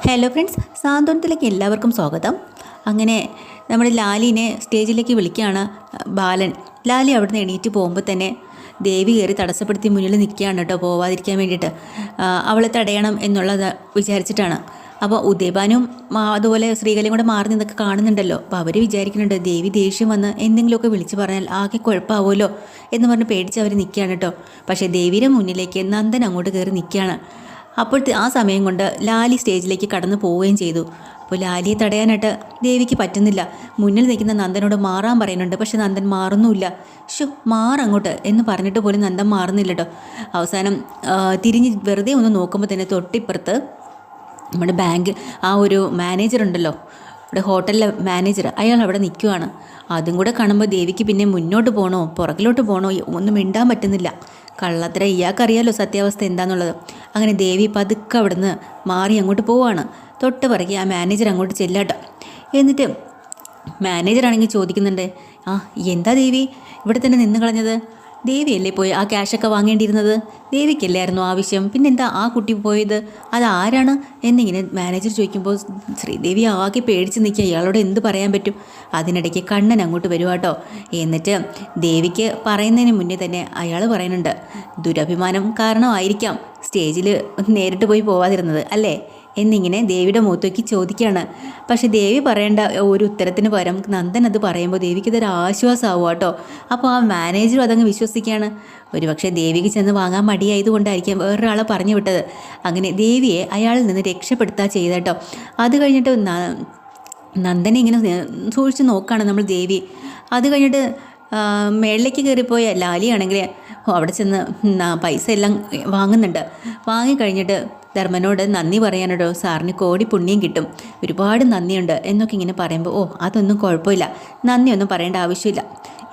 Hello friends സാന്ത്വനത്തിലേക്ക് എല്ലാവർക്കും സ്വാഗതം. അങ്ങനെ നമ്മുടെ ലാലിനെ സ്റ്റേജിലേക്ക് വിളിക്കുകയാണ് ബാലൻ. ലാലി അവിടുന്ന് എണീറ്റ് പോകുമ്പോൾ തന്നെ ദേവി കയറി തടസ്സപ്പെടുത്തി മുന്നിൽ നിൽക്കുകയാണ് കേട്ടോ പോവാതിരിക്കാൻ വേണ്ടിയിട്ട്. അവളെ തടയണം എന്നുള്ളത് വിചാരിച്ചിട്ടാണ്. അപ്പോൾ ഉദയഭാനും മാ- അതുപോലെ സ്ത്രീകളെയും കൂടെ മാറി നിന്നൊക്കെ കാണുന്നുണ്ടല്ലോ. അപ്പോൾ അവർ വിചാരിക്കുന്നുണ്ട് ദേവി ദേഷ്യം വന്ന് എന്തെങ്കിലുമൊക്കെ വിളിച്ച് പറഞ്ഞാൽ ആകെ കുഴപ്പമാവുമല്ലോ എന്ന് പറഞ്ഞ് പേടിച്ച് അവർ നിൽക്കുകയാണ് കേട്ടോ. പക്ഷേ ദേവിയുടെ മുന്നിലേക്ക് നന്ദൻ അങ്ങോട്ട് കയറി നിൽക്കുകയാണ്. അപ്പോഴത്തെ ആ സമയം കൊണ്ട് ലാലി സ്റ്റേജിലേക്ക് കടന്നു പോവുകയും ചെയ്തു. അപ്പോൾ ലാലിയെ തടയാനായിട്ട് ദേവിക്ക് പറ്റുന്നില്ല. മുന്നിൽ നിൽക്കുന്ന നന്ദനോട് മാറാൻ പറയുന്നുണ്ട്. പക്ഷെ നന്ദൻ മാറുന്നുമില്ല. ഷോ മാറങ്ങോട്ട് എന്ന് പറഞ്ഞിട്ട് പോലും നന്ദൻ മാറുന്നില്ല കേട്ടോ. അവസാനം തിരിഞ്ഞ് വെറുതെ ഒന്ന് നോക്കുമ്പോൾ തന്നെ തൊട്ടിപ്പുറത്ത് നമ്മുടെ ബാങ്ക് ആ ഒരു മാനേജർ ഉണ്ടല്ലോ. ഇവിടെ ഹോട്ടലിലെ മാനേജർ. അയാൾ അവിടെ നിൽക്കുവാണ്. അതും കൂടെ കാണുമ്പോൾ ദേവിക്ക് പിന്നെ മുന്നോട്ട് പോകണോ പുറകിലോട്ട് പോകണോ ഒന്നും മിണ്ടാൻ പറ്റുന്നില്ല. കള്ളത്തര ഇയാൾക്കറിയാലോ സത്യാവസ്ഥ എന്താണെന്നുള്ളത് അങ്ങനെ ദേവി പതുക്കെ അവിടുന്ന് മാറി അങ്ങോട്ട് പോവാണ്. തൊട്ട് പിറകെ ആ മാനേജർ അങ്ങോട്ട് ചെല്ലാട്ടോ. എന്നിട്ട് മാനേജറാണെങ്കിൽ ചോദിക്കുന്നുണ്ട് ആ എന്താ ദേവി? ഇവിടെ തന്നെ നിന്ന് കളഞ്ഞത്? ദേവിയല്ലേ പോയി ആ ക്യാഷൊക്കെ വാങ്ങേണ്ടിയിരുന്നത്? ദേവിക്കല്ലായിരുന്നു ആവശ്യം? പിന്നെന്താ ആ കുട്ടി പോയത്? അതാരാണ്? എന്നിങ്ങനെ മാനേജർ ചോദിക്കുമ്പോൾ ശ്രീദേവി ആകെ പേടിച്ച് നിൽക്കുക. ഇയാളോട് എന്ത് പറയാൻ പറ്റും? അതിനിടയ്ക്ക് കണ്ണൻ അങ്ങോട്ട് വരുവാട്ടോ എന്നിട്ട് ദേവിക്ക് പറയുന്നതിന് മുന്നേ തന്നെ അയാൾ പറയുന്നുണ്ട് ദുരഭിമാനം കാരണമായിരിക്കാം. സ്റ്റേജിൽ നേരിട്ട് പോയി പോവാതിരുന്നത് അല്ലേ? എന്നിങ്ങനെ ദേവിയുടെ മുഖത്തേക്ക് ചോദിക്കുകയാണ്. പക്ഷേ ദേവി പറയേണ്ട ഒരു ഉത്തരത്തിന് പകരം നന്ദൻ അത് പറയുമ്പോൾ ദേവിക്ക് ഇതൊരു ആശ്വാസമാവും കേട്ടോ. അപ്പോൾ ആ മാനേജറും അതങ്ങ് വിശ്വസിക്കുകയാണ്. ഒരുപക്ഷെ ദേവിക്ക് ചെന്ന് വാങ്ങാൻ മടിയായതുകൊണ്ടായിരിക്കാം വേറൊരാളെ പറഞ്ഞു വിട്ടത്. അങ്ങനെ ദേവിയെ അയാളിൽ നിന്ന് രക്ഷപ്പെടുത്തുക ചെയ്തേട്ടോ അത് കഴിഞ്ഞിട്ട് നന്ദനെ ഇങ്ങനെ സൂക്ഷിച്ച് നോക്കുകയാണ് നമ്മൾ ദേവി. അത് കഴിഞ്ഞിട്ട് മേളിലേക്ക് കയറിപ്പോയ ലാലിയാണെങ്കിൽ അവിടെ ചെന്ന് പൈസ എല്ലാം വാങ്ങുന്നുണ്ട്. വാങ്ങിക്കഴിഞ്ഞിട്ട് ധർമ്മനോട് നന്ദി പറയാനോടോ സാറിന് കോടി പുണ്യം കിട്ടും. ഒരുപാട് നന്ദിയുണ്ട് എന്നൊക്കെ ഇങ്ങനെ പറയുമ്പോൾ ഓ അതൊന്നും കുഴപ്പമില്ല. നന്ദിയൊന്നും പറയേണ്ട ആവശ്യമില്ല.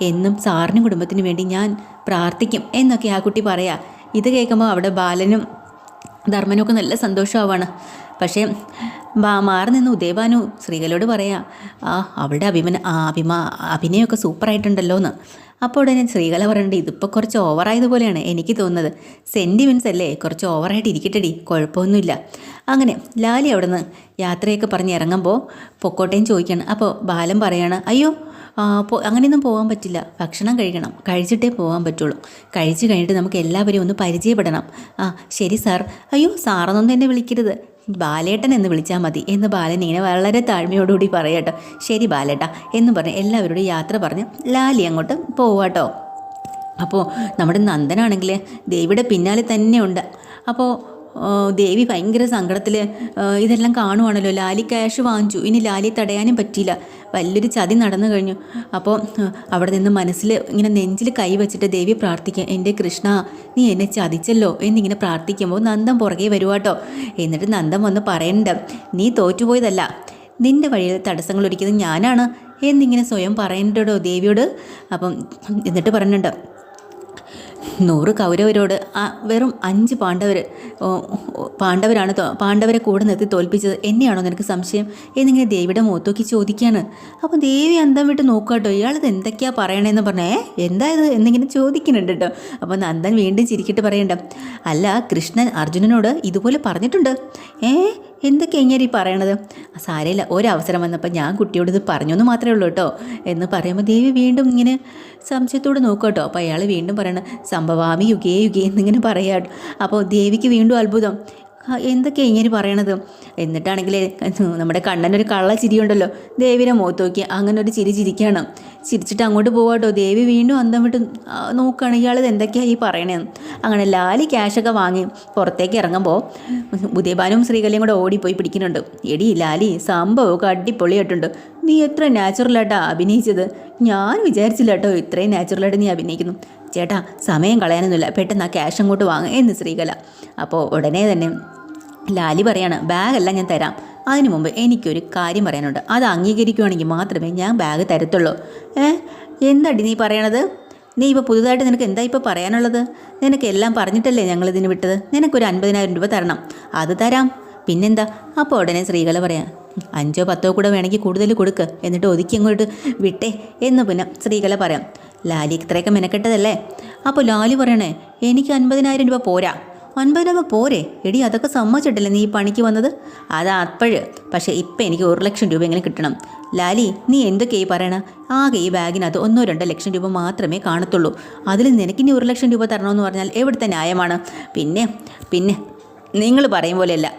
എന്നും സാറിനും കുടുംബത്തിന് വേണ്ടി ഞാൻ പ്രാർത്ഥിക്കും എന്നൊക്കെ ആ കുട്ടി പറയാ. ഇത് കേൾക്കുമ്പോൾ അവിടെ ബാലനും ധർമ്മനൊക്കെ നല്ല സന്തോഷമാവാണ്. പക്ഷേ മാറി നിന്ന് ഉദയഭാനു സ്ത്രീകളോട് പറയാ ആ അവളുടെ അഭിമന അഭിമാ അഭിനയമൊക്കെ സൂപ്പറായിട്ടുണ്ടല്ലോ എന്ന് അപ്പോൾ ഉടനെ ശ്രീകല പറയണ്ട് ഇതിപ്പോൾ കുറച്ച് ഓവറായതുപോലെയാണ് എനിക്ക് തോന്നുന്നത്. സെന്റിമെൻസ് അല്ലേ കുറച്ച് ഓവറായിട്ട് ഇരിക്കട്ടെടി കുഴപ്പമൊന്നുമില്ല. അങ്ങനെ ലാലി അവിടെ നിന്ന് യാത്രയൊക്കെ പറഞ്ഞ് ഇറങ്ങുമ്പോൾ പൊക്കോട്ടയും ചോദിക്കണം. അപ്പോൾ ബാലൻ പറയാണ് അയ്യോ അങ്ങനെയൊന്നും പോകാൻ പറ്റില്ല. ഭക്ഷണം കഴിക്കണം. കഴിച്ചിട്ടേ പോകാൻ പറ്റുള്ളൂ. കഴിച്ച് കഴിഞ്ഞിട്ട് നമുക്ക് എല്ലാവരെയും ഒന്ന് പരിചയപ്പെടണം. ആ ശരി സാർ. അയ്യോ സാറൊന്നും എന്നെ വിളിക്കരുത്. ബാലേട്ടൻ എന്ന് വിളിച്ചാൽ മതി എന്ന് ബാലൻ ഇങ്ങനെ വളരെ താഴ്മയോടുകൂടി പറയട്ടോ ശരി ബാലേട്ട എന്ന് പറഞ്ഞ് എല്ലാവരോടും യാത്ര പറഞ്ഞ് ലാലി അങ്ങോട്ട് പോവാട്ടോ അപ്പോൾ നമ്മുടെ നന്ദനാണെങ്കിൽ ദേവിയുടെ പിന്നാലെ തന്നെ ഉണ്ട്. അപ്പോൾ ദേവി ഭയങ്കര സങ്കടത്തിൽ ഇതെല്ലാം കാണുവാണല്ലോ. ലാലി ക്യാഷ് വാങ്ങിച്ചു. ഇനി ലാലി തടയാനും പറ്റിയില്ല. വലിയൊരു ചതി നടന്നു കഴിഞ്ഞു. അപ്പോൾ അവിടെ നിന്ന് മനസ്സിൽ ഇങ്ങനെ നെഞ്ചിൽ കൈവച്ചിട്ട് ദേവി പ്രാർത്ഥിക്കുക. എന്റെ കൃഷ്ണ നീ എന്നെ ചതിച്ചല്ലോ എന്നിങ്ങനെ പ്രാർത്ഥിക്കുമ്പോൾ നന്ദം പുറകെ വരുവാട്ടോ എന്നിട്ട് നന്ദം വന്ന് പറയണ്ട നീ തോറ്റുപോയതല്ല. നിന്റെ വഴിയിൽ തടസ്സങ്ങൾ ഒരുക്കുന്നത് ഞാനാണ് എന്നിങ്ങനെ സ്വയം പറയണ്ടോ ദേവിയോട്. അപ്പം എന്നിട്ട് പറയുന്നുണ്ട് നൂറ് കൗരവരോട് ആ വെറും അഞ്ച് പാണ്ഡവർ പാണ്ഡവരാണ് പാണ്ഡവരെ കൂടെ നിർത്തി തോൽപ്പിച്ചത്. എന്നെയാണോ നിനക്ക് സംശയം? എന്നിങ്ങനെ ദേവിയുടെ മുഖത്തോക്കി ചോദിക്കുകയാണ് അപ്പോൾ ദേവി അന്തം വിട്ട് നോക്കാട്ടോ. കേട്ടോ ഇയാളിത് എന്തൊക്കെയാ പറയണേന്ന് പറഞ്ഞേ. എന്താ ഇത്? എന്നിങ്ങനെ ചോദിക്കുന്നുണ്ട് കേട്ടോ. അപ്പോൾ നന്ദൻ വീണ്ടും ചിരിക്കിട്ട് പറയണ്ട. അല്ല കൃഷ്ണൻ അർജുനനോട് ഇതുപോലെ പറഞ്ഞിട്ടുണ്ട്. ഏ എന്തൊക്കെ ഇങ്ങനെ ഈ പറയണത്? സാരയില്ല ഒരവസരം വന്നപ്പോൾ ഞാൻ കുട്ടിയോട് ഇത് പറഞ്ഞു എന്ന് മാത്രമേ ഉള്ളൂ കേട്ടോ. എന്ന് പറയുമ്പോൾ ദേവി വീണ്ടും ഇങ്ങനെ സംശയത്തോട് നോക്കുക കേട്ടോ അപ്പോൾ അയാൾ വീണ്ടും പറയണം സംഭവാമി യുഗേ യുഗേ എന്നിങ്ങനെ പറയാം അപ്പോൾ ദേവിക്ക് വീണ്ടും അത്ഭുതം. എന്തൊക്കെയാണ് എന്തൊക്കെയാ ഇങ്ങനെ പറയണത്? എന്നിട്ടാണെങ്കിൽ നമ്മുടെ കണ്ണനൊരു കള്ള ചിരിയുണ്ടല്ലോ ദേവിനെ മുഖത്ത് നോക്കി അങ്ങനെ ഒരു ചിരി ചിരിക്കുകയാണ് ചിരിച്ചിട്ട് അങ്ങോട്ട് പോവാട്ടോ. ദേവി വീണ്ടും അന്തം വിട്ട് നോക്കുകയാണ് ഇയാൾ എന്തൊക്കെയാണ് ഈ പറയണേന്ന് അങ്ങനെ ലാലി ക്യാഷൊക്കെ വാങ്ങി പുറത്തേക്ക് ഇറങ്ങുമ്പോൾ ഉദയബാനും ശ്രീകലയും കൂടെ ഓടിപ്പോയി പിടിക്കുന്നുണ്ട്. എടി ലാലി സംഭവമൊക്കെ അടിപൊളിയായിട്ടുണ്ട്. നീ എത്ര നാച്ചുറലായിട്ടാ അഭിനയിച്ചത്? ഞാൻ വിചാരിച്ചില്ല കേട്ടോ ഇത്രയും നാച്ചുറലായിട്ട് നീ അഭിനയിക്കുന്നു. ചേട്ടാ സമയം കളയാനൊന്നുമില്ല. പെട്ടെന്ന് ആ ക്യാഷ് അങ്ങോട്ട് വാങ്ങുക എന്ന് ശ്രീകല. അപ്പോൾ ഉടനെ തന്നെ ലാലി പറയാണ് ബാഗെല്ലാം ഞാൻ തരാം. അതിനു മുമ്പ് എനിക്കൊരു കാര്യം പറയാനുണ്ട്. അത് അംഗീകരിക്കുവാണെങ്കിൽ മാത്രമേ ഞാൻ ബാഗ് തരത്തുള്ളൂ. ഏ? എന്താടി നീ പറയണത്? നീ ഇപ്പോൾ പുതുതായിട്ട് നിനക്ക് എന്താ ഇപ്പോൾ പറയാനുള്ളത്? നിനക്ക് എല്ലാം പറഞ്ഞിട്ടല്ലേ ഞങ്ങൾ ഇതിന് വിട്ടത്? നിനക്കൊരു അൻപതിനായിരം രൂപ തരണം. അത് തരാം. പിന്നെന്താ? അപ്പോൾ ഉടനെ സ്ത്രീകൾ പറയാം അഞ്ചോ പത്തോ കൂടെ വേണമെങ്കിൽ കൂടുതൽ കൊടുക്ക്. എന്നിട്ട് ഒതുക്കി അങ്ങോട്ട് വിട്ടേ എന്ന് പിന്നെ സ്ത്രീകളെ പറയാം. ലാലി ഇത്രയൊക്കെ മെനക്കെട്ടതല്ലേ? അപ്പോൾ ലാലി പറയണേ എനിക്ക് അൻപതിനായിരം രൂപ പോരാ. ഒൻപതിനാകുമ്പോൾ പോരെ. എടി അതൊക്കെ സമ്മതിച്ചിട്ടില്ലേ നീ ഈ പണിക്ക് വന്നത്? അതാ അപ്പോഴ്. പക്ഷേ ഇപ്പം എനിക്ക് ഒരു ലക്ഷം രൂപ എങ്ങനെ കിട്ടണം. ലാലി നീ എന്തൊക്കെ ഈ പറയണ? ആകെ ഈ ബാഗിനകത്ത് ഒന്നോ രണ്ടോ ലക്ഷം രൂപ മാത്രമേ കാണത്തുള്ളൂ. അതിൽ നിനക്കിനി ഒരു ലക്ഷം രൂപ തരണമെന്ന് പറഞ്ഞാൽ എവിടുത്തെ ന്യായമാണ്? പിന്നെ പിന്നെ നിങ്ങൾ പറയും പോലെയല്ല.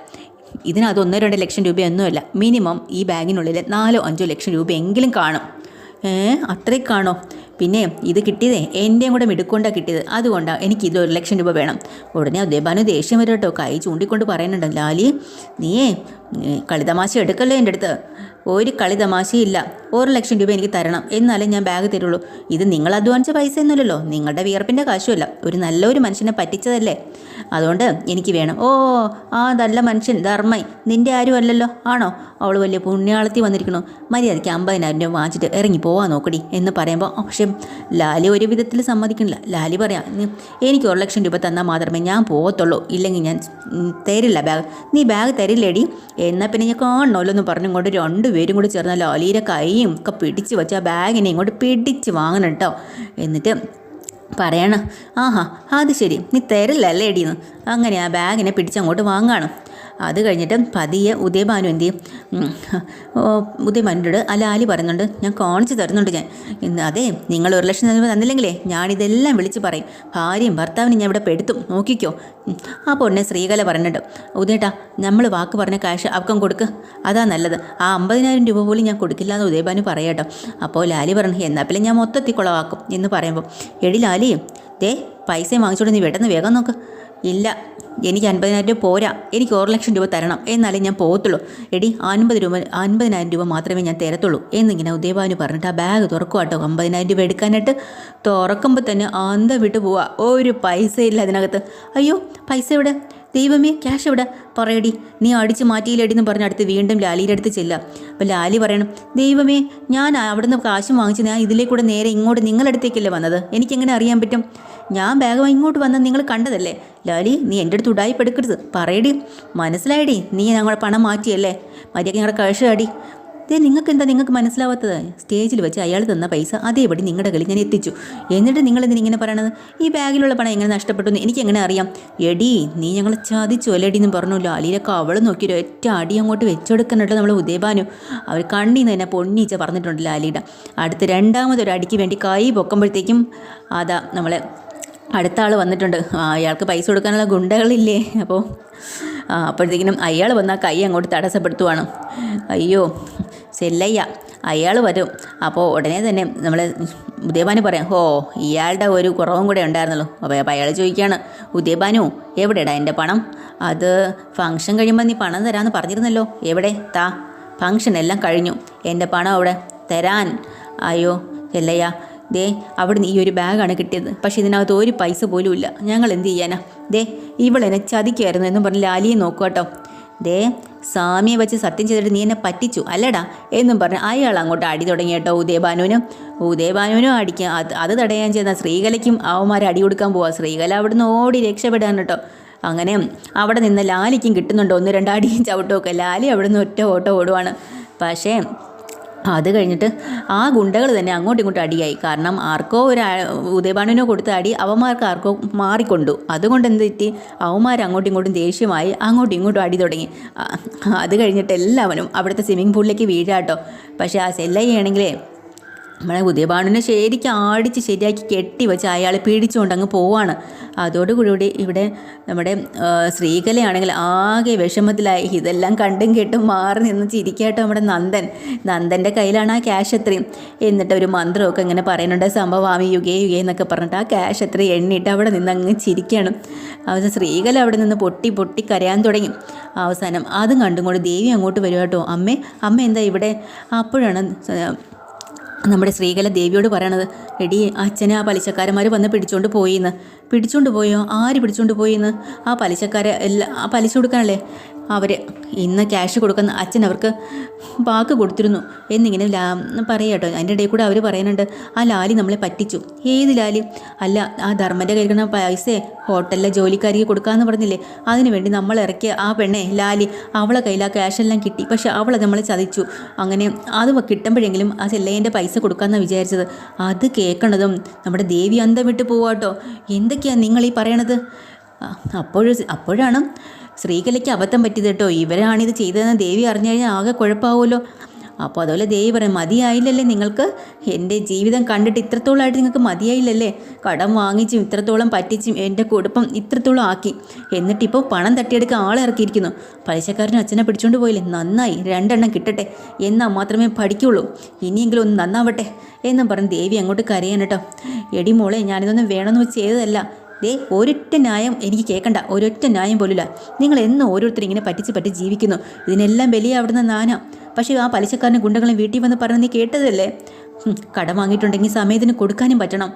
ഇതിനകത്ത് ഒന്നോ രണ്ടോ ലക്ഷം രൂപയൊന്നുമല്ല മിനിമം ഈ ബാഗിനുള്ളിൽ നാലോ അഞ്ചോ ലക്ഷം രൂപയെങ്കിലും കാണും. ഏ അത്രയ്ക്കാണോ? കാണോ പിന്നെ ഇത് കിട്ടിയതേ എന്റെയും കൂടെ മിടുക്കൊണ്ടാണ് കിട്ടിയത്. അതുകൊണ്ടാണ് എനിക്ക് ഇത് ഒരു ലക്ഷം രൂപ വേണം. ഉടനെ ദേബാനു ദേഷ്യം വരും കേട്ടോ. കൈ ചൂണ്ടിക്കൊണ്ട് പറയുന്നുണ്ട് ലാലി. നീയേ കളിതമാശ എടുക്കല്ലേ എന്റെ അടുത്ത്? ഒരു കളി തമാശയില്ല ഒരു ലക്ഷം രൂപ എനിക്ക് തരണം എന്നാലേ ഞാൻ ബാഗ് തരുള്ളൂ. ഇത് നിങ്ങൾ അധ്വാനിച്ച പൈസ ഒന്നുമില്ലല്ലോ നിങ്ങളുടെ വിയർപ്പിന്റെ കാശുമല്ല. ഒരു നല്ലൊരു മനുഷ്യനെ പറ്റിച്ചതല്ലേ. അതുകൊണ്ട് എനിക്ക് വേണം. ഓ ആ നല്ല മനുഷ്യൻ ധർമ്മൈ. നിന്റെ ആരും അല്ലല്ലോ. ആണോ? അവൾ വലിയ പുണ്യാളത്തി വന്നിരിക്കണു മര്യാദയ്ക്ക് അമ്പതിനായിരം രൂപ വാങ്ങിച്ചിട്ട് ഇറങ്ങി പോവാൻ നോക്കടി എന്ന് പറയുമ്പോൾ പക്ഷേ ലാലി ഒരു വിധത്തിൽ സമ്മതിക്കണില്ല ലാലി പറയാം "നീ- എനിക്ക് ഒരു ലക്ഷം രൂപ തന്നാൽ മാത്രമേ ഞാൻ പോകത്തുള്ളൂ ഇല്ലെങ്കിൽ ഞാൻ തരില്ല ബാഗ് നീ ബാഗ് തരില്ലേടി. എന്നാൽ പിന്നെ ഞാൻ കാണണമല്ലോ എന്ന് പറഞ്ഞുകൊണ്ട് രണ്ടുപേരും കൂടി ചേർന്ന ലാലീര കൈയും ഒക്കെ പിടിച്ച് വെച്ച് ആ ബാഗിനെ ഇങ്ങോട്ട് പിടിച്ച് വാങ്ങണം കേട്ടോ. എന്നിട്ട് പറയണം ആഹാ അത് ശരി. നീ തരില്ലല്ലേ എടീന്ന്. അങ്ങനെ ആ ബാഗിനെ പിടിച്ചങ്ങോട്ട് വാങ്ങാണ്. അത് കഴിഞ്ഞിട്ട് പതിയെ ഉദയഭാനു എന്ത് ചെയ്യും? ഉം, അലാലി പറയുന്നുണ്ട് ഞാൻ കാണിച്ചു തരുന്നുണ്ട് ഞാൻ. അതെ നിങ്ങൾ ഒരു ലക്ഷം രൂപ തന്നില്ലെങ്കിലേ ഞാനിതെല്ലാം വിളിച്ച് പറയും. ഭാര്യയും ഭർത്താവിനും ഞാൻ ഇവിടെ പെടുത്തും. നോക്കിക്കോ. ആ ഉടനെ ശ്രീകല പറഞ്ഞിട്ട് ഉദയേട്ടാ നമ്മൾ വാക്ക് പറഞ്ഞ കാശ് അവക്കം കൊടുക്ക്. അതാ നല്ലത്. ആ അമ്പതിനായിരം രൂപ പോലും ഞാൻ കൊടുക്കില്ല എന്ന് ഉദയഭാനു പറയാട്ടോ അപ്പോൾ ലാലി പറഞ്ഞു എന്നാൽ പിന്നെ ഞാൻ മൊത്തത്തിൽ കുളവാക്കും. എന്ന് പറയുമ്പോൾ എടി ലാലി ദേ പൈസയും വാങ്ങിച്ചോണ്ട് നീ പെട്ടെന്ന് വേഗം നോക്ക്. ഇല്ല എനിക്ക് അൻപതിനായിരം രൂപ പോരാ. എനിക്ക് ഒരു ലക്ഷം രൂപ തരണം എന്നാലേ ഞാൻ പോകത്തുള്ളൂ. എടി അൻപത് രൂപ അൻപതിനായിരം രൂപ മാത്രമേ ഞാൻ തരത്തുള്ളൂ എന്നിങ്ങനെ ഉദയഭാനു പറഞ്ഞിട്ട് ആ ബാഗ് തുറക്കുക കേട്ടോ. അമ്പതിനായിരം രൂപ എടുക്കാനായിട്ട് തുറക്കുമ്പോൾ തന്നെ അന്ത വിട്ടു പോവാ. ഒരു പൈസ ഇല്ല അതിനകത്ത്. അയ്യോ പൈസ എവിടെ? ദൈവമേ ക്യാഷ് എവിടെ? പറയടി. നീ അടിച്ച് മാറ്റിയില്ലടി എന്ന് പറഞ്ഞ് അടുത്ത് വീണ്ടും ലാലിയുടെ അടുത്ത് ചെല്ലാം അപ്പം ലാലി പറയണം ദൈവമേ ഞാൻ അവിടുന്ന് കാശും വാങ്ങിച്ച് ഞാൻ ഇതിലേക്കൂടെ നേരെ ഇങ്ങോട്ട് നിങ്ങളുടെ അടുത്തേക്കല്ലേ വന്നത്? എനിക്കെങ്ങനെ അറിയാൻ പറ്റും? ഞാൻ ബാഗ് ഇങ്ങോട്ട് വന്നത് നിങ്ങൾ കണ്ടതല്ലേ? ലാലി നീ എന്റെ അടുത്ത് ഉടായിപ്പെടുക്കരുത് പറയടി. മനസ്സിലായടി നീ ഞങ്ങളുടെ പണം മാറ്റിയല്ലേ? മര്യാദ ഞങ്ങളുടെ കഴിച്ചാടി ദേ നിങ്ങൾക്ക് എന്താ നിങ്ങൾക്ക് മനസ്സിലാവാത്തത്? സ്റ്റേജിൽ വെച്ച് അയാൾ തന്ന പൈസ അതേപടി നിങ്ങളുടെ കളി ഞാൻ എത്തിച്ചു. എന്നിട്ട് നിങ്ങൾ ഇങ്ങനെ പറയണത്? ഈ ബാഗിലുള്ള പണം എങ്ങനെ നഷ്ടപ്പെട്ടു എനിക്ക് എങ്ങനെ അറിയാം? എടി നീ ഞങ്ങളെ ചതിച്ചു അല്ലേടി എന്ന് പറഞ്ഞു ലാലിയിലൊക്കെ അവൾ നോക്കി ഒറ്റ അടി അങ്ങോട്ട് വെച്ചെടുക്കുന്നുണ്ട് നമ്മൾ ഉദയഭാനു. അവർ കണ്ണീന്ന് തന്നെ പൊന്നീച്ച പറഞ്ഞിട്ടുണ്ട് ലാലിയുടെ അടുത്ത രണ്ടാമതൊരു അടിക്ക് വേണ്ടി കൈ പൊക്കുമ്പോഴത്തേക്കും അതാ നമ്മളെ അടുത്ത ആൾ വന്നിട്ടുണ്ട്. അയാൾക്ക് പൈസ കൊടുക്കാനുള്ള ഗുണ്ടകളില്ലേ? അപ്പോൾ അപ്പോഴത്തേക്കിനും അയാൾ വന്നാൽ കൈ അങ്ങോട്ട് തടസ്സപ്പെടുത്തുവാണ്. അയ്യോ സെല്ലയ്യ. അയാൾ വരും. അപ്പോൾ ഉടനെ തന്നെ നമ്മൾ ഉദയഭാനു പറയാം ഹോ ഇയാളുടെ ഒരു കുറവും കൂടെ ഉണ്ടായിരുന്നല്ലോ. അപ്പോൾ അപ്പോൾ അയാൾ ചോദിക്കുകയാണ് ഉദയഭാനു എവിടെടാ എന്റെ പണം? അത് ഫംഗ്ഷൻ കഴിയുമ്പോൾ നീ പണം തരാമെന്ന് പറഞ്ഞിരുന്നല്ലോ. എവിടെ? താ ഫംഗ്ഷൻ എല്ലാം കഴിഞ്ഞു. എന്റെ പണം അവിടെ. തരാൻ. അയ്യോ ചെല്ലയ്യ ദേ അവിടുന്ന് ഈ ഒരു ബാഗാണ് കിട്ടിയത്. പക്ഷേ ഇതിനകത്ത് ഒരു പൈസ പോലും ഇല്ല ഞങ്ങൾ എന്ത് ചെയ്യാനാ? ദേ ഇവളെന്നെ ചതിക്കായിരുന്നു എന്നും പറഞ്ഞ് ലാലിയെ നോക്കുക കേട്ടോ. ദേ സ്വാമിയെ വെച്ച് സത്യം ചെയ്തിട്ട് നീ എന്നെ പറ്റിച്ചു അല്ലടാ എന്നും പറഞ്ഞ് അയാൾ അങ്ങോട്ട് അടി തുടങ്ങി കേട്ടോ ഉദയഭാനുവിനും. ഉദയഭാനുവിനും അടിക്കാൻ അത് അത് തടയാൻ ചെയ്യുന്ന ശ്രീകലയ്ക്കും അവന്മാരെ അടി കൊടുക്കാൻ പോവാ. ശ്രീകല അവിടുന്ന് ഓടി രക്ഷപ്പെടാൻ കേട്ടോ. അങ്ങനെ അവിടെ നിന്ന് ലാലിക്കും കിട്ടുന്നുണ്ടോ. ഒന്ന് രണ്ടാടിയും ചവിട്ടുമൊക്കെ ലാലി അവിടുന്ന് ഒറ്റ ഓട്ടം ഓടുവാണ്. പക്ഷേ അത് കഴിഞ്ഞിട്ട് ആ ഗുണ്ടകൾ തന്നെ അങ്ങോട്ടും ഇങ്ങോട്ടും അടിയായി. കാരണം ആർക്കോ ഒരു ഉദയഭാനുവിനോ കൊടുത്ത അടി അവന്മാർക്ക് ആർക്കോ മാറിക്കൊണ്ടു. അതുകൊണ്ട് എന്ത് തെറ്റി അവന്മാർ അങ്ങോട്ടും ഇങ്ങോട്ടും ദേഷ്യമായി അങ്ങോട്ടും ഇങ്ങോട്ടും അടി തുടങ്ങി. അത് കഴിഞ്ഞിട്ട് എല്ലാവരും അവിടുത്തെ സ്വിമ്മിംഗ് പൂളിലേക്ക് വീഴാട്ടോ. പക്ഷേ ആ സെല്ലയ്യാണെങ്കിലേ നമ്മളെ ഉദയഭാനുവിനെ ശരിക്കും ആടിച്ച് ശരിയാക്കി കെട്ടി വെച്ച് അയാളെ പീഡിച്ചുകൊണ്ട് അങ്ങ് പോവാണ്. അതോടുകൂടി ഇവിടെ നമ്മുടെ ശ്രീകലയാണെങ്കിൽ ആകെ വിഷമത്തിലായി. ഇതെല്ലാം കണ്ടും കേട്ടും മാറി നിന്ന് ചിരിക്കാട്ടോ നമ്മുടെ നന്ദൻ. നന്ദന്റെ കയ്യിലാണ് ആ എത്രയും എന്നിട്ട് ഒരു മന്ത്രമൊക്കെ ഇങ്ങനെ പറയുന്നുണ്ട് സംഭവാമി യുഗേ യുഗേ എന്നൊക്കെ പറഞ്ഞിട്ട് ആ ക്യാഷ് എത്ര എണ്ണിയിട്ട് അവിടെ നിന്ന് അങ്ങ് ചിരിക്കുകയാണ് അവസാനം ശ്രീകല അവിടെ നിന്ന് പൊട്ടി പൊട്ടി കരയാൻ തുടങ്ങി. അവസാനം അതും കണ്ടും കൊണ്ട് ദേവി അങ്ങോട്ട് വരുമാട്ടോ അമ്മേ അമ്മ എന്താ ഇവിടെ? അപ്പോഴാണ് നമ്മുടെ ശ്രീകല ദേവിയോട് പറയണത് എടി അച്ഛനെ ആ പലിശക്കാരന്മാർ വന്ന് പിടിച്ചോണ്ട് പോയിന്ന്. പിടിച്ചോണ്ട് പോയോ? ആര് പിടിച്ചോണ്ട് പോയിന്ന്? ആ പലിശക്കാരെ എല്ലാ ആ പലിശ കൊടുക്കാനല്ലേ? അവർ ഇന്ന് ക്യാഷ് കൊടുക്കുന്ന അച്ഛൻ അവർക്ക് വാക്ക് കൊടുത്തിരുന്നു. എന്നിങ്ങനെ ലാ പറയാം കേട്ടോ. അതിന്റെ ഇടയിൽ കൂടെ അവർ പറയുന്നുണ്ട് ആ ലാലി നമ്മളെ പറ്റിച്ചു. ഏത് ലാലി? അല്ല ആ ധർമ്മന്റെ കയ്യിൽ പൈസ ഹോട്ടലിലെ ജോലിക്കാരിക്ക് കൊടുക്കാമെന്ന് പറഞ്ഞില്ലേ. അതിനുവേണ്ടി നമ്മൾ ഇറക്കിയ ആ പെണ്ണെ ലാലി അവളെ കയ്യിൽ ആ ക്യാഷെല്ലാം കിട്ടി. പക്ഷെ അവളെ നമ്മളെ ചതിച്ചു. അങ്ങനെ അത് കിട്ടുമ്പോഴെങ്കിലും ആ ചെല്ലയ്യന്റെ പൈസ കൊടുക്കാമെന്നാണ് വിചാരിച്ചത്. അത് കേൾക്കണതും നമ്മുടെ ദേവി അന്തം വിട്ട് പോവാട്ടോ എന്തൊക്കെയാണ് നിങ്ങൾ ഈ പറയണത്? അപ്പോഴും അപ്പോഴാണ് ശ്രീകലയ്ക്ക് അബദ്ധം പറ്റിയത് കേട്ടോ. ഇവരാണിത് ചെയ്തതെന്ന് ദേവി അറിഞ്ഞു കഴിഞ്ഞാൽ ആകെ കുഴപ്പമാവുമല്ലോ അപ്പോൾ അതുപോലെ ദേവി പറയും മതിയായില്ലല്ലേ നിങ്ങൾക്ക്? എന്റെ ജീവിതം കണ്ടിട്ട് ഇത്രത്തോളമായിട്ട് നിങ്ങൾക്ക് മതിയായില്ലല്ലേ? കടം വാങ്ങിച്ചും ഇത്രത്തോളം പറ്റിച്ചും എന്റെ കുടുംബം ഇത്രത്തോളം ആക്കി. എന്നിട്ടിപ്പോൾ പണം തട്ടിയെടുക്കാൻ ആളെ ഇറക്കിയിരിക്കുന്നു. പലിശക്കാരനും അച്ഛനെ പിടിച്ചുകൊണ്ട് പോയില്ലേ? നന്നായി രണ്ടെണ്ണം കിട്ടട്ടെ. എന്നാൽ മാത്രമേ പഠിക്കുള്ളൂ. ഇനിയെങ്കിലും ഒന്ന് നന്നാവട്ടെ. എന്നും പറഞ്ഞ് ദേവി അങ്ങോട്ട് കരയാൻ കേട്ടോ. എടി മോളെ ഞാനിതൊന്നും വേണമെന്ന് വെച്ച് ചെയ്തതല്ല. ദേ ഒരൊറ്റ ന്യായം എനിക്ക് കേൾക്കണ്ട ഒരൊറ്റ ന്യായം പോലില്ല നിങ്ങൾ എന്ന് ഓരോരുത്തർ ഇങ്ങനെ പറ്റിച്ച് പറ്റി ജീവിക്കുന്നു. ഇതിനെല്ലാം വലിയ അവിടുന്ന് നാനാ. പക്ഷേ ആ പലിശക്കാരനും ഗുണ്ടകളും വീട്ടിൽ വന്ന് പറഞ്ഞ് നീ കേട്ടതല്ലേ? കടം വാങ്ങിയിട്ടുണ്ടെങ്കിൽ സമയത്തിന് കൊടുക്കാനും പറ്റണം.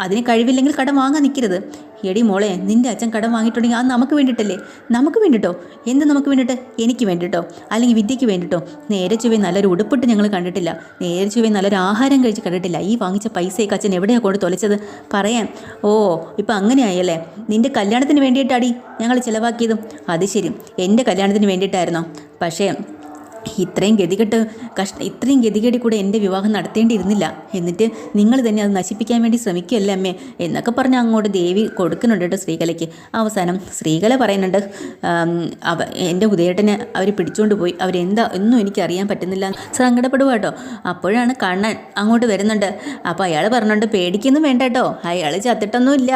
അതിന് കഴിവില്ലെങ്കിൽ കടം വാങ്ങാൻ നിൽക്കരുത്. എടി മോളെ നിന്റെ അച്ഛൻ കടം വാങ്ങിയിട്ടുണ്ടെങ്കിൽ അത് നമുക്ക് വേണ്ടിയിട്ടല്ലേ നമുക്ക് വേണ്ടിട്ടോ? എന്ത് നമുക്ക് വേണ്ടിയിട്ട് എനിക്ക് വേണ്ടിട്ടോ? അല്ലെങ്കിൽ വിദ്യയ്ക്ക് വേണ്ടിട്ടോ? നേരെ ചുവേ നല്ലൊരു ഉടുപ്പിട്ട് ഞങ്ങൾ കണ്ടിട്ടില്ല. നേരെ ചുവേ നല്ലൊരു ആഹാരം കഴിച്ച് കണ്ടിട്ടില്ല. ഈ വാങ്ങിച്ച പൈസയൊക്കെ അച്ഛൻ എവിടെയാണ് കൊണ്ട് തൊലച്ചത്? പറയാൻ ഓ ഇപ്പം അങ്ങനെയായല്ലേ? നിന്റെ കല്യാണത്തിന് വേണ്ടിയിട്ടാടി ഞങ്ങൾ ചിലവാക്കിയതും. അത് ശരി. എന്റെ കല്യാണത്തിന് വേണ്ടിയിട്ടായിരുന്നോ? പക്ഷേ ഇത്രയും ഗതികെട്ട് കഷ് ഇത്രയും ഗതികേടി കൂടെ എന്റെ വിവാഹം നടത്തേണ്ടിയിരുന്നില്ല. എന്നിട്ട് നിങ്ങൾ തന്നെ അത് നശിപ്പിക്കാൻ വേണ്ടി ശ്രമിക്കുകയല്ലേ അമ്മേ? എന്നൊക്കെ പറഞ്ഞ് അങ്ങോട്ട് ദേവി കൊടുക്കുന്നുണ്ട് കേട്ടോ ശ്രീകലയ്ക്ക്. അവസാനം ശ്രീകല പറയുന്നുണ്ട് അവ എന്റെ ഉദയേട്ടനെ അവർ പിടിച്ചുകൊണ്ട് പോയി. അവരെന്താ ഒന്നും എനിക്ക് അറിയാൻ പറ്റുന്നില്ല. സങ്കടപ്പെടുക കേട്ടോ. അപ്പോഴാണ് കണ്ണൻ അങ്ങോട്ട് വരുന്നുണ്ട്. അപ്പോൾ അയാൾ പറഞ്ഞുകൊണ്ട് പേടിക്കൊന്നും വേണ്ട കേട്ടോ. അയാൾ ചത്തിട്ടൊന്നുമില്ല.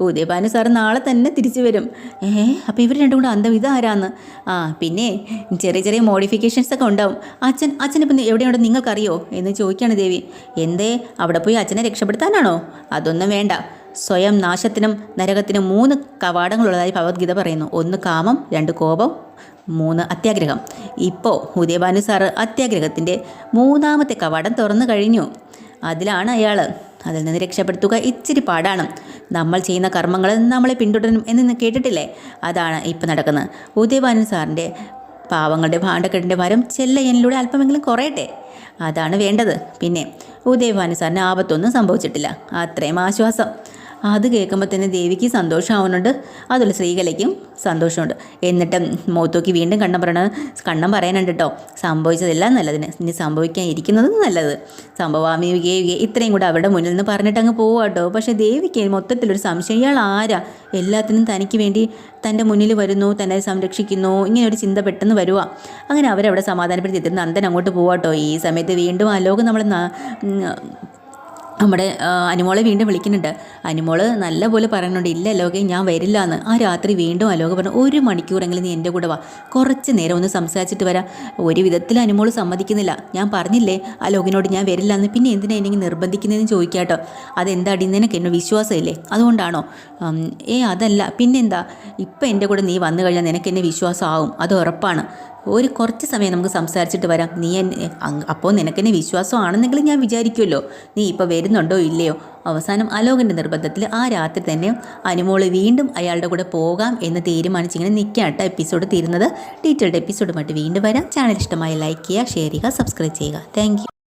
ഉദയഭാനു സാറ് നാളെ തന്നെ തിരിച്ചു വരും. ഏഹ് അപ്പോൾ ഇവർ രണ്ടും കൂടെ അന്തം ഇതാരാന്ന്? ആ പിന്നെ ചെറിയ ചെറിയ മോഡിഫിക്കേഷൻസ് ഒക്കെ ഉണ്ടാവും. അച്ഛൻ അച്ഛനിപ്പം എവിടെയുണ്ടോ നിങ്ങൾക്കറിയോ? എന്ന് ചോദിക്കുകയാണ് ദേവി. എന്തേ? അവിടെ പോയി അച്ഛനെ രക്ഷപ്പെടുത്താനാണോ? അതൊന്നും വേണ്ട. സ്വയം നാശത്തിനും നരകത്തിനും മൂന്ന് കവാടങ്ങളുള്ളതായി ഭഗവത്ഗീത പറയുന്നു. ഒന്ന് കാമം രണ്ട് കോപം മൂന്ന് അത്യാഗ്രഹം. ഇപ്പോൾ ഉദയഭാനു സാറ് അത്യാഗ്രഹത്തിന്റെ മൂന്നാമത്തെ കവാടം തുറന്നു കഴിഞ്ഞു. അതിലാണ് അയാൾ അതിൽ നിന്ന് രക്ഷപ്പെടുത്തുക ഇച്ചിരി പാടാണ്. നമ്മൾ ചെയ്യുന്ന കർമ്മങ്ങൾ നമ്മളെ പിന്തുടരും എന്ന് കേട്ടിട്ടില്ലേ? അതാണ് ഇപ്പം നടക്കുന്നത്. ഉദയഭാനു സാറിന്റെ പാവങ്ങളുടെ ഭാണ്ഡക്കെട്ടിന്റെ ഭാരം ചെല്ലയ്യനിലൂടെ അല്പമെങ്കിലും കുറയട്ടെ. അതാണ് വേണ്ടത്. പിന്നെ ഉദയഭാനു സാറിന് ആപത്തൊന്നും സംഭവിച്ചിട്ടില്ല. അത്രയും ആശ്വാസം. അത് കേൾക്കുമ്പോൾ തന്നെ ദേവിക്ക് സന്തോഷമാവുന്നുണ്ട്. അതുപോലെ ശ്രീകലയ്ക്കും സന്തോഷമുണ്ട്. എന്നിട്ട് മോത്തോക്ക് വീണ്ടും കണ്ണം പറയണ കണ്ണം പറയാനുണ്ട് കേട്ടോ സംഭവിച്ചതെല്ലാം നല്ലതിന്. ഇനി സംഭവിക്കാൻ ഇരിക്കുന്നത് നല്ലത്. സംഭവാമി ഇത്രയും കൂടെ അവരുടെ മുന്നിൽ നിന്ന് പറഞ്ഞിട്ട് അങ്ങ് പോവാ കേട്ടോ പക്ഷേ ദേവിക്ക് മൊത്തത്തിലൊരു സംശയം. ഇയാൾ ആരാ? എല്ലാത്തിനും തനിക്ക് വേണ്ടി തന്റെ മുന്നിൽ വരുന്നു തന്നെ സംരക്ഷിക്കുന്നു ഇങ്ങനെ ഒരു ചിന്ത പെട്ടെന്ന് വരുക അങ്ങനെ അവരവിടെ സമാധാനപ്പെടുത്തി. എത്തുന്ന നന്ദൻ അങ്ങോട്ട് പോവാട്ടോ ഈ സമയത്ത് വീണ്ടും ആ ലോകം നമ്മൾ നമ്മുടെ അനുമോളെ വീണ്ടും വിളിക്കുന്നുണ്ട്. അനുമോൾ നല്ലപോലെ പറയുന്നുണ്ട് ഇല്ല അലോകെ ഞാൻ വരില്ല എന്ന് ആ രാത്രി വീണ്ടും അലോക പറഞ്ഞു ഒരു മണിക്കൂറെങ്കിലും നീ എന്റെ കൂടെ വാ. കുറച്ച് നേരം ഒന്ന് സംസാരിച്ചിട്ട് വരാം. ഒരു വിധത്തിൽ അനുമോൾ സമ്മതിക്കുന്നില്ല. ഞാൻ പറഞ്ഞില്ലേ അലോകിനോട് ഞാൻ വരില്ല എന്ന് പിന്നെ എന്തിനാ എന്നെ നിർബന്ധിക്കുന്നതെന്ന് ചോദിക്കാട്ടോ അതെന്താടി? നിനക്ക് എന്നെ വിശ്വാസമില്ലേ? അതുകൊണ്ടാണോ? ഏ അതല്ല. പിന്നെന്താ? ഇപ്പം എന്റെ കൂടെ നീ വന്നു കഴിഞ്ഞാൽ നിനക്ക് എന്നെ വിശ്വാസമാവും. അത് ഉറപ്പാണ്. ഒരു കുറച്ച് സമയം നമുക്ക് സംസാരിച്ചിട്ട് വരാം. നീ എന്നെ അപ്പോൾ നിനക്കെന്നെ വിശ്വാസമാണെന്നെങ്കിൽ ഞാൻ വിചാരിക്കുമല്ലോ നീ ഇപ്പോൾ വരുന്നുണ്ടോ ഇല്ലയോ? അവസാനം അലോകന്റെ നിർബന്ധത്തിൽ ആ രാത്രി തന്നെ അനുമോൾ വീണ്ടും അയാളുടെ കൂടെ പോകാം എന്ന് തീരുമാനിച്ചിങ്ങനെ നിൽക്കാട്ട എപ്പിസോഡ് തീരുന്നത്. ഡീറ്റെയിൽഡ് എപ്പിസോഡുമായിട്ട് വീണ്ടും വരാം. ചാനൽ ഇഷ്ടമായി ലൈക്ക് ചെയ്യുക ഷെയർ ചെയ്യുക സബ്സ്ക്രൈബ് ചെയ്യുക. താങ്ക്